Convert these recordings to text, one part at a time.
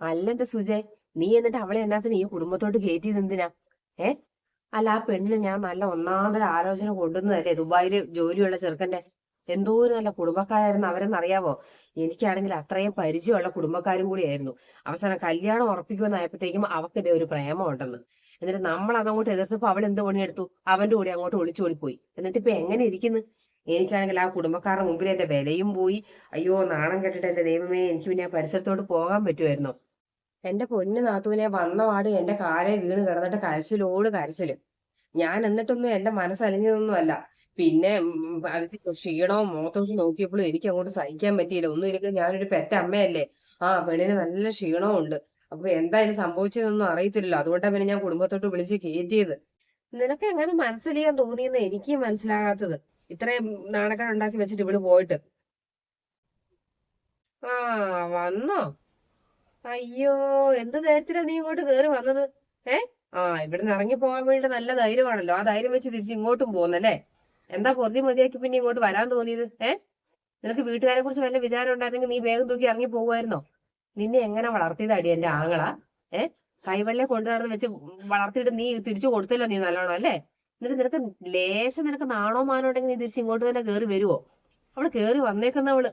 അല്ലെന്റെ സുജയ് നീ എന്നിട്ട് അവളെ എന്നാത്തിന് ഈ കുടുംബത്തോട്ട് കയറ്റിയത് എന്തിനാ? ഏ? അല്ല ആ പെണ്ണിന് ഞാൻ നല്ല ഒന്നാമതൊരു ആലോചന കൊണ്ടുവന്നതല്ലേ? ദുബായിൽ ജോലിയുള്ള ചെറുക്കന്റെ എന്തോ ഒരു നല്ല കുടുംബക്കാരായിരുന്നു അവരെന്നറിയാവോ? എനിക്കാണെങ്കിൽ അത്രയും പരിചയമുള്ള കുടുംബക്കാരും കൂടിയായിരുന്നു. അവസാനം കല്യാണം ഉറപ്പിക്കുമെന്നായപ്പോഴത്തേക്കും അവക്കിതേ ഒരു പ്രേമം ഉണ്ടെന്ന് എന്നിട്ട് നമ്മൾ അതങ്ങോട്ട് എതിർത്തപ്പോ അവൾ എന്ത് പണിയെടുത്തു? അവന്റെ കൂടെ അങ്ങോട്ട് ഒളിച്ചോളിപ്പോയി എന്നിട്ട് ഇപ്പൊ എങ്ങനെ ഇരിക്കുന്നു? എനിക്കാണെങ്കിൽ ആ കുടുംബക്കാരുടെ മുമ്പിൽ എന്റെ വിലയും പോയി. അയ്യോ നാണം കെട്ടിട്ട് എന്റെ ദൈവമേ എനിക്ക് പിന്നെ ആ പരിസരത്തോട്ട് പോകാൻ പറ്റുമായിരുന്നോ? എന്റെ പൊന്നു നാത്തൂനെ വന്ന പാട് എന്റെ കാലെ വീണ് കിടന്നിട്ട് കരച്ചിലോട് കരച്ചിൽ. ഞാൻ എന്നിട്ടൊന്നും എന്റെ മനസ്സലിഞ്ഞതൊന്നുമല്ല. പിന്നെ അതിന്റെ ക്ഷീണവും മുഖത്തോട്ട് നോക്കിയപ്പോഴും എനിക്ക് അങ്ങോട്ട് സഹിക്കാൻ പറ്റിയില്ല. ഒന്നും ഇല്ലെങ്കിൽ ഞാനൊരു പെറ്റ അമ്മയല്ലേ. ആ പെണ്ണിന് നല്ല ക്ഷീണവും ഉണ്ട് അപ്പൊ എന്തായാലും സംഭവിച്ചതൊന്നും അറിയത്തില്ലല്ലോ. അതുകൊണ്ടാണ് പിന്നെ ഞാൻ കുടുംബത്തോട്ട് വിളിച്ച് കയറ്റിയത് നിനക്ക് എങ്ങനെ മനസ്സിലാൻ തോന്നിയെന്ന് എനിക്ക് മനസ്സിലാകാത്തത്. ഇത്രയും നാണക്കേട് ഉണ്ടാക്കി വെച്ചിട്ട് ഇവിടെ പോയിട്ട്. ആ വന്നോ. അയ്യോ എന്ത് ധൈര്യത്തിലാ നീ ഇങ്ങോട്ട് കേറി വന്നത്? ഏ? ആ ഇവിടുന്ന് ഇറങ്ങി പോകാൻ വേണ്ടി നല്ല ധൈര്യമാണല്ലോ. ആ ധൈര്യം വെച്ച് തിരിച്ച് ഇങ്ങോട്ടും പോകുന്നല്ലേ? എന്താ പൊറുതി മതിയാക്കി പിന്നെ ഇങ്ങോട്ട് വരാൻ തോന്നിയത്? ഏ? നിനക്ക് വീട്ടുകാരെ കുറിച്ച് വല്ല വിചാരം ഉണ്ടായിരുന്നെങ്കിൽ നീ വേഗം തൂക്കി ഇറങ്ങി പോകുമായിരുന്നോ? നിന്നെ എങ്ങനെ വളർത്തിയതടി എന്റെ ആങ്ങള? ഏ? കൈവെള്ളെ കൊണ്ടു നടന്ന് വെച്ച് വളർത്തിയിട്ട് നീ തിരിച്ചു കൊടുത്തല്ലോ നീ നല്ലോണം അല്ലേ? എന്നിട്ട് നിനക്ക് ലേശം നിനക്ക് നാണോ മാനോ ഉണ്ടെങ്കിൽ നീ തിരിച്ച് ഇങ്ങോട്ട് തന്നെ കേറി വരുവോ? അവൾ കേറി വന്നേക്കുന്നവൾ.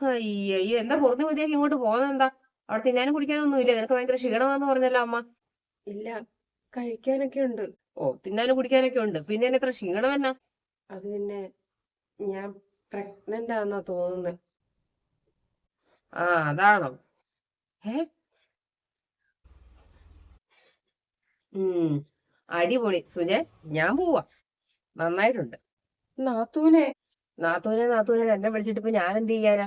അയ്യോ എന്താ പൊറുതി മതിയാക്കി ഇങ്ങോട്ട് പോകുന്നതെന്താ? അവിടെ തിന്നാനും കുടിക്കാനും ഒന്നും ഇല്ല. നിനക്ക് ഭയങ്കര ക്ഷീണമാന്ന് പറഞ്ഞല്ലോ അമ്മ. ഇല്ല കഴിക്കാനൊക്കെ ഉണ്ട്. ഓ തിന്നാനും കുടിക്കാനൊക്കെ ഉണ്ട്. പിന്നെ എന്നെ ഇത്ര ക്ഷീണം എന്നാ? അത് പിന്നെ ഞാൻ പ്രഗ്നന്റ് ആണെന്നാ തോന്നുന്നത് ആ അതാണോ? ഏ ഉം അടിപൊളി. സുജയ് ഞാൻ പോവാ. നന്നായിട്ടുണ്ട്. നാത്തൂനെ? നാത്തൂനെ നാത്തൂനെ. എന്നെ വിളിച്ചിട്ട് ഇപ്പൊ ഞാൻ എന്ത് ചെയ്യാനാ?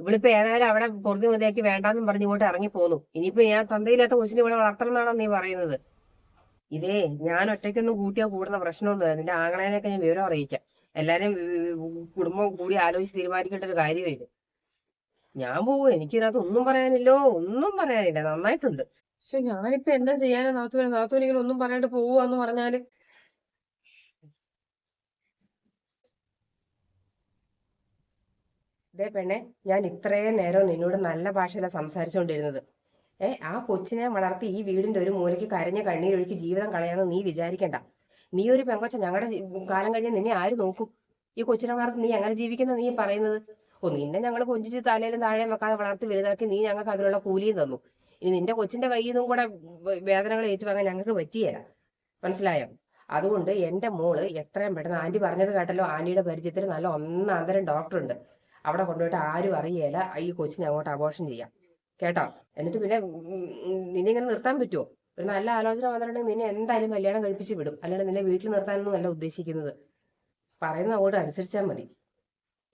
ഇവളിപ്പോ ഏതായാലും അവിടെ പൊറുതി മതിയാക്കി വേണ്ടാന്നും പറഞ്ഞ് ഇങ്ങോട്ട് ഇറങ്ങി പോന്നു. ഇനിയിപ്പോ ഞാൻ തന്തയില്ലാത്ത കൊച്ചിനെ ഇവിടെ വളർത്തണം എന്നാണോ നീ പറയുന്നത്? ഇതേ ഞാൻ ഒറ്റയ്ക്കൊന്നും കൂട്ടിയാ കൂടുന്ന പ്രശ്നമൊന്നുമില്ല. നിന്റെ ആങ്ങളേനെയൊക്കെ ഞാൻ വിവരം അറിയിക്കാം. എല്ലാരും കുടുംബം കൂടി ആലോചിച്ച് തീരുമാനിക്കേണ്ട ഒരു കാര്യം ഇത്. ഞാൻ പോവും. എനിക്കിതിനകത്ത് ഒന്നും പറയാനില്ലോ. ഒന്നും പറയാനില്ല. നന്നായിട്ടുണ്ട്. പക്ഷെ ഞാനിപ്പോ എന്താ ചെയ്യാനാ? നാത്തൂനെ നാത്തൂനിങ്ങനെ ഒന്നും പറയാണ്ട് പോവാന്ന് പറഞ്ഞാൽ ദേ പെണ്ണെ ഞാൻ ഇത്രയും നേരം നിന്നോട് നല്ല ഭാഷയിലാണ് സംസാരിച്ചുകൊണ്ടിരുന്നത് ഏ ആ കൊച്ചിനെ വളർത്തി ഈ വീടിന്റെ ഒരു മൂലയ്ക്ക് കരഞ്ഞ കണ്ണീരൊഴുക്കി ജീവിതം കളയാന്ന് നീ വിചാരിക്കണ്ട. നീ ഒരു പെങ്കൊച്ച ഞങ്ങളുടെ കാലം കഴിഞ്ഞ് നിന്നെ ആര് നോക്കും? ഈ കൊച്ചിനെ വളർത്തി നീ എങ്ങനെ ജീവിക്കുന്ന നീ പറയുന്നത്? ഓ നിന്നെ ഞങ്ങൾ കൊഞ്ചിച്ച് തലയിലും താഴെയും വെക്കാതെ വളർത്തി വലുതാക്കി നീ ഞങ്ങൾക്ക് അതിനുള്ള കൂലിയും തന്നു. ഇനി നിന്റെ കൊച്ചിന്റെ കയ്യിൽ നിന്നും കൂടെ വേദനകൾ ഏറ്റുവാങ്ങാൻ ഞങ്ങൾക്ക് പറ്റിയല്ല മനസ്സിലായോ? അതുകൊണ്ട് എന്റെ മോൾ എത്രയും പെട്ടെന്ന് ആന്റി പറഞ്ഞത് കേട്ടല്ലോ ആന്റിയുടെ പരിചയത്തിൽ നല്ല ഒന്നാന്തരം ഡോക്ടർ ഉണ്ട് അവിടെ കൊണ്ടുപോയിട്ട് ആരും അറിയേല. ഈ കൊച്ചിനെ അങ്ങോട്ട് അബോർഷൻ ചെയ്യാം. കേട്ടോ? എന്നിട്ട് പിന്നെ നിന്നെ ഇങ്ങനെ നിർത്താൻ പറ്റുമോ ഒരു നല്ല ആലോചന വന്നിട്ടുണ്ടെങ്കിൽ നിന്നെ എന്തായാലും കല്യാണം കഴിപ്പിച്ച് വിടും. അല്ലാണ്ട് നിന്നെ വീട്ടിൽ നിർത്താനൊന്നും അല്ല ഉദ്ദേശിക്കുന്നത്. പറയുന്നത് അങ്ങോട്ട് അനുസരിച്ചാൽ മതി.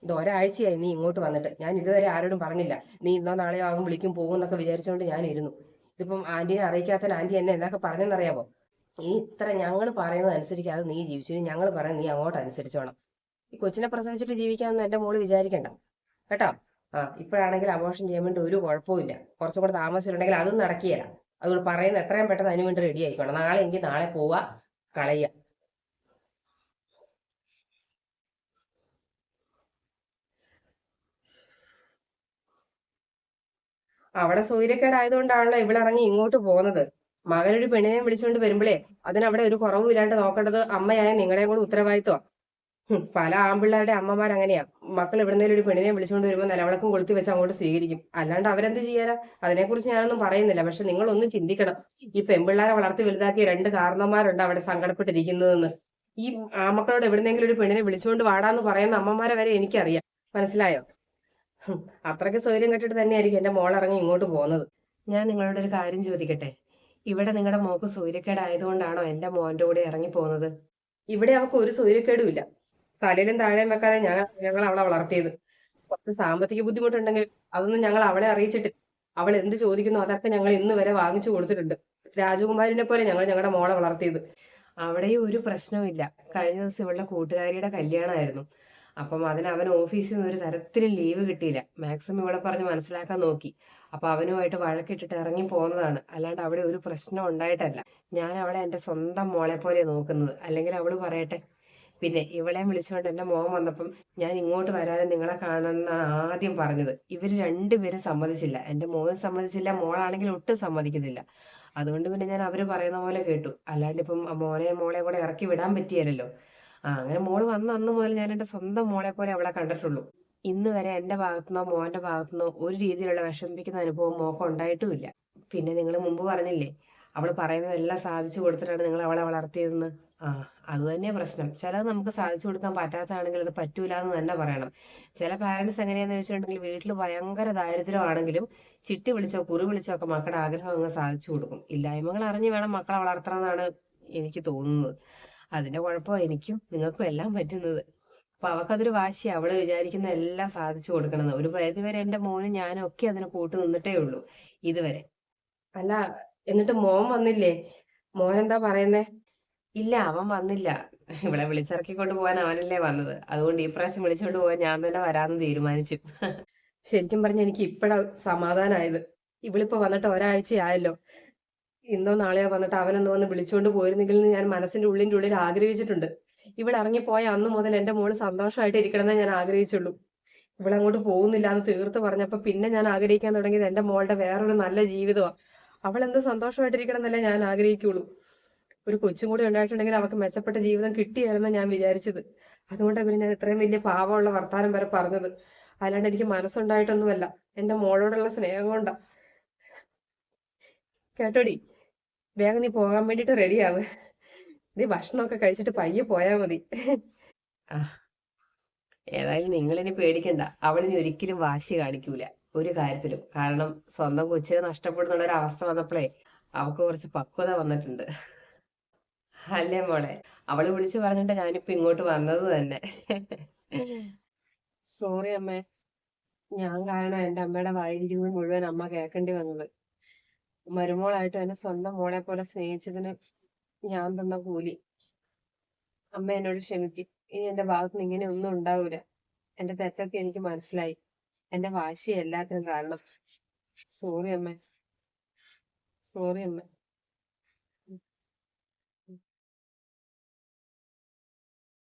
ഇത് ഒരാഴ്ചയായി നീ ഇങ്ങോട്ട് വന്നിട്ട്. ഞാൻ ഇതുവരെ ആരോടും പറഞ്ഞില്ല. നീ ഇന്നോ നാളെയോ ആകുമ്പോൾ വിളിക്കും പോകും എന്നൊക്കെ വിചാരിച്ചുകൊണ്ട് ഞാൻ ഇരുന്നു. ഇതിപ്പം ആന്റീനെ അറിയിക്കാത്ത ആന്റി എന്നെ എന്നൊക്കെ പറഞ്ഞെന്നറിയാമോ ഈ ഇത്ര ഞങ്ങൾ പറയുന്നത് അനുസരിക്കാതെ നീ ജീവിച്ചു. ഞങ്ങൾ പറയുന്നത് നീ അങ്ങോട്ട് അനുസരിച്ചോണം. ഈ കൊച്ചിനെ പ്രസവിച്ചിട്ട് ജീവിക്കാമെന്ന് എന്റെ മോൾ വിചാരിക്കണ്ട. കേട്ടോ? ആ. ഇപ്പോഴാണെങ്കിൽ അബോർഷൻ ചെയ്യാൻ വേണ്ടി ഒരു കുഴപ്പമില്ല കുറച്ചും കൂടെ താമസിച്ചിട്ടുണ്ടെങ്കിൽ അതും നടക്കുകയില്ല. അതുകൊണ്ട് പറയുന്ന എത്രയും പെട്ടെന്ന് അതിനു വേണ്ടി റെഡി ആയിക്കോണം. നാളെ എങ്കിൽ നാളെ പോവാ കളയുക. അവിടെ സൂര്യക്കേടായതുകൊണ്ടാണല്ലോ ഇവളിറങ്ങി ഇങ്ങോട്ട് പോകുന്നത്. മകനൊരു പെണ്ണിനെ വിളിച്ചുകൊണ്ട് വരുമ്പോഴേ അതിനവിടെ ഒരു കുറവും ഇല്ലാണ്ട് നോക്കേണ്ടത് അമ്മയായ നിങ്ങളെയും കൂടെ ഉത്തരവാദിത്വം പല ആമ്പിള്ളേരുടെ അമ്മമാർ അങ്ങനെയാ. മക്കൾ എവിടെന്നേലും ഒരു പെണ്ണിനെ വിളിച്ചുകൊണ്ട് വരുമ്പോൾ നിലവിളക്കും കൊളുത്തി വെച്ച് അങ്ങോട്ട് സ്വീകരിക്കും. അല്ലാണ്ട് അവരെന്ത് ചെയ്യാനാ? അതിനെക്കുറിച്ച് ഞാനൊന്നും പറയുന്നില്ല. പക്ഷെ നിങ്ങൾ ഒന്ന് ചിന്തിക്കണം. ഈ പെൺപിള്ളേരെ വളർത്തി വലുതാക്കിയ രണ്ട് കാരണന്മാരുണ്ട് അവിടെ സങ്കടപ്പെട്ടിരിക്കുന്നതെന്ന്. ഈ ആമക്കളോട് എവിടുന്നെങ്കിലും ഒരു പെണ്ണിനെ വിളിച്ചുകൊണ്ട് വാടാന്ന് പറയുന്ന അമ്മമാരെ വരെ എനിക്കറിയാം. മനസ്സിലായോ? അത്രയ്ക്ക് സൗകര്യം കെട്ടിട്ട് തന്നെയായിരിക്കും എന്റെ മോളിറങ്ങി ഇങ്ങോട്ട് പോകുന്നത്. ഞാൻ നിങ്ങളോട് ഒരു കാര്യം ചോദിക്കട്ടെ? ഇവിടെ നിങ്ങളുടെ മോക്ക് സൂര്യക്കേടായതുകൊണ്ടാണോ എന്റെ മോന്റെ കൂടെ ഇറങ്ങി പോകുന്നത് ഇവിടെ അവൾക്ക് ഒരു സൂര്യക്കേടും ഇല്ല. തലയിലും താഴെയും വെക്കാതെ ഞങ്ങൾ ഞങ്ങൾ അവളെ വളർത്തിയത്. കുറച്ച് സാമ്പത്തിക ബുദ്ധിമുട്ടുണ്ടെങ്കിൽ അതൊന്നും ഞങ്ങൾ അവളെ അറിയിച്ചിട്ട് അവൾ എന്ത് ചോദിക്കുന്നു അതൊക്കെ ഞങ്ങൾ ഇന്ന് വരെ വാങ്ങിച്ചു കൊടുത്തിട്ടുണ്ട്. രാജകുമാരിനെ പോലെ ഞങ്ങൾ ഞങ്ങളുടെ മോളെ വളർത്തിയത്. അവിടെയും ഒരു പ്രശ്നവുമില്ല കഴിഞ്ഞ ദിവസം ഇവളുടെ കൂട്ടുകാരിയുടെ കല്യാണമായിരുന്നു. അപ്പം അതിന് അവൻ ഓഫീസിൽ നിന്ന് ഒരു തരത്തിലും ലീവ് കിട്ടിയില്ല. മാക്സിമം ഇവിടെ പറഞ്ഞ് മനസ്സിലാക്കാൻ നോക്കി. അപ്പൊ അവനുമായിട്ട് വഴക്കിട്ടിട്ട് ഇറങ്ങി പോകുന്നതാണ് അല്ലാണ്ട് അവിടെ ഒരു പ്രശ്നം ഉണ്ടായിട്ടല്ല. ഞാൻ അവളെ എന്റെ സ്വന്തം മോളെ പോലെ നോക്കുന്നത്. അല്ലെങ്കിൽ അവൾ പറയട്ടെ പിന്നെ ഇവളെയും വിളിച്ചുകൊണ്ട് എന്റെ മോൻ വന്നപ്പം ഞാൻ ഇങ്ങോട്ട് വരാനും നിങ്ങളെ കാണണമെന്നാണ് ആദ്യം പറഞ്ഞത്. ഇവർ രണ്ടുപേരും സമ്മതിച്ചില്ല. എന്റെ മോൻ സമ്മതിച്ചില്ല മോളാണെങ്കിൽ ഒട്ടും സമ്മതിക്കുന്നില്ല. അതുകൊണ്ട് പിന്നെ ഞാൻ അവർ പറയുന്ന പോലെ കേട്ടു. അല്ലാണ്ട് ഇപ്പം മോനെ മോളെ കൂടെ ഇറക്കി വിടാൻ പറ്റിയല്ലോ ആ അങ്ങനെ മോൾ വന്ന അന്ന് മുതൽ ഞാൻ എന്റെ സ്വന്തം മോളെ പോലെ അവളെ കണ്ടിട്ടുള്ളൂ. ഇന്ന് വരെ എന്റെ ഭാഗത്തുനിന്നോ മോന്റെ ഭാഗത്തുനിന്നോ ഒരു രീതിയിലുള്ള വിഷമിപ്പിക്കുന്ന അനുഭവം മോക്കം ഉണ്ടായിട്ടുമില്ല. പിന്നെ നിങ്ങൾ മുമ്പ് പറഞ്ഞില്ലേ അവൾ പറയുന്നതെല്ലാം സാധിച്ചു കൊടുത്തിട്ടാണ് നിങ്ങൾ അവളെ വളർത്തിയതെന്ന്. ആ അത് തന്നെ പ്രശ്നം. ചിലത് നമുക്ക് സാധിച്ചു കൊടുക്കാൻ പറ്റാത്തതാണെങ്കിൽ അത് പറ്റൂല എന്ന് തന്നെ പറയണം. ചില പാരന്റ്സ് എങ്ങനെയാന്ന് വെച്ചിട്ടുണ്ടെങ്കിൽ വീട്ടിൽ ഭയങ്കര ദാരിദ്ര്യമാണെങ്കിലും ചിട്ടി വിളിച്ചോ കുറി വിളിച്ചോ ഒക്കെ മക്കളുടെ ആഗ്രഹം അങ്ങ് സാധിച്ചു കൊടുക്കും. ഇല്ലായ്മകൾ അറിഞ്ഞു വേണം മക്കളെ വളർത്തണം എന്നാണ് എനിക്ക് തോന്നുന്നത്. അതിന്റെ കുഴപ്പം എനിക്കും നിങ്ങൾക്കും എല്ലാം പറ്റുന്നത്. അപ്പൊ അവക്കതൊരു വാശി അവൾ വിചാരിക്കുന്ന എല്ലാം സാധിച്ചു കൊടുക്കണമെന്ന് ഒരു പരിധി വരെ എന്റെ മോനും ഞാനും ഒക്കെ അതിന് കൂട്ടു നിന്നിട്ടേ ഉള്ളൂ ഇതുവരെ. അല്ല എന്നിട്ട് മോൻ വന്നില്ലേ? മോൻ എന്താ പറയുന്നേ? ഇല്ല അവൻ വന്നില്ല. ഇവിടെ വിളിച്ചിറക്കിക്കൊണ്ട് പോകാൻ അവനല്ലേ വന്നത്. അതുകൊണ്ട് ഈ പ്രാവശ്യം വിളിച്ചോണ്ട് പോകാൻ ഞാൻ തന്നെ വരാന്ന് തീരുമാനിച്ചു. ശരിക്കും പറഞ്ഞ എനിക്ക് ഇപ്പഴാ സമാധാനായത്. ഇവളിപ്പോ വന്നിട്ട് ഒരാഴ്ചയായല്ലോ. ഇന്നോ നാളെയോ വന്നിട്ട് അവനെന്ന് വന്ന് വിളിച്ചോണ്ട് പോയിരുന്നെങ്കിൽ ഞാൻ മനസ്സിന്റെ ഉള്ളിന്റെ ഉള്ളിൽ ആഗ്രഹിച്ചിട്ടുണ്ട്. ഇവിടെ ഇറങ്ങിപ്പോയ അന്ന് മുതൽ എന്റെ മോൾ സന്തോഷമായിട്ട് ഇരിക്കണമെന്നേ ഞാൻ ആഗ്രഹിച്ചുള്ളൂ. ഇവിടെ അങ്ങോട്ട് പോകുന്നില്ല എന്ന് തീർത്ത് പറഞ്ഞപ്പോ പിന്നെ ഞാൻ ആഗ്രഹിക്കാൻ തുടങ്ങിയത് എന്റെ മോളുടെ വേറൊരു നല്ല ജീവിതമാണ് അവൾ എന്ത് സന്തോഷമായിട്ടിരിക്കണം എന്നല്ലേ ഞാൻ ആഗ്രഹിക്കുള്ളൂ. ഒരു കൊച്ചും കൂടി ഉണ്ടായിട്ടുണ്ടെങ്കിൽ അവൾക്ക് മെച്ചപ്പെട്ട ജീവിതം കിട്ടിയായിരുന്നു ഞാൻ വിചാരിച്ചത്. അതുകൊണ്ടാണ് പിന്നെ ഞാൻ ഇത്രയും വലിയ പാവമുള്ള വർത്താനം വരെ പറഞ്ഞത്. അല്ലാണ്ട് എനിക്ക് മനസ്സുണ്ടായിട്ടൊന്നുമല്ല. എന്റെ മോളോടുള്ള സ്നേഹം കൊണ്ടാ. കേട്ടോടി? വേഗം നീ പോകാൻ വേണ്ടിട്ട് റെഡിയാവ് നീ ഭക്ഷണമൊക്കെ കഴിച്ചിട്ട് പയ്യെ പോയാ മതി. ഏതായാലും നിങ്ങളിനി പേടിക്കണ്ട. അവളിനി ഒരിക്കലും വാശി കാണിക്കൂല. ഒരു കാര്യത്തിലും. കാരണം സ്വന്തം കൊച്ചിനെ നഷ്ടപ്പെടുന്ന ഒരു അവസ്ഥ വന്നപ്പോഴേ അവൾക്ക് കുറച്ച് പക്വത വന്നിട്ടുണ്ട്. അല്ലേ മോളെ? അവൾ വിളിച്ചു പറഞ്ഞിട്ട് ഞാനിപ്പോ ഇങ്ങോട്ട് വന്നത് തന്നെ. സോറി അമ്മേ. ഞാൻ കാരണം എന്റെ അമ്മയുടെ വായിരിക്കുന്നത് മുഴുവൻ അമ്മ കേൾക്കേണ്ടി വന്നത്. മരുമോളായിട്ട് എന്നെ സ്വന്തം മോളെ പോലെ സ്നേഹിച്ചതിന് ഞാൻ തന്ന കൂലി. അമ്മ എന്നോട് ക്ഷമിക്കും. ഇനി എന്റെ ഭാഗത്ത് നിന്ന് ഇങ്ങനെ ഒന്നും ഉണ്ടാവൂല. എന്റെ തെറ്റൊക്കെ എനിക്ക് മനസ്സിലായി. എന്റെ വാശി എല്ലാത്തിനും കാരണം. സോറി അമ്മേ. സോറി അമ്മേ.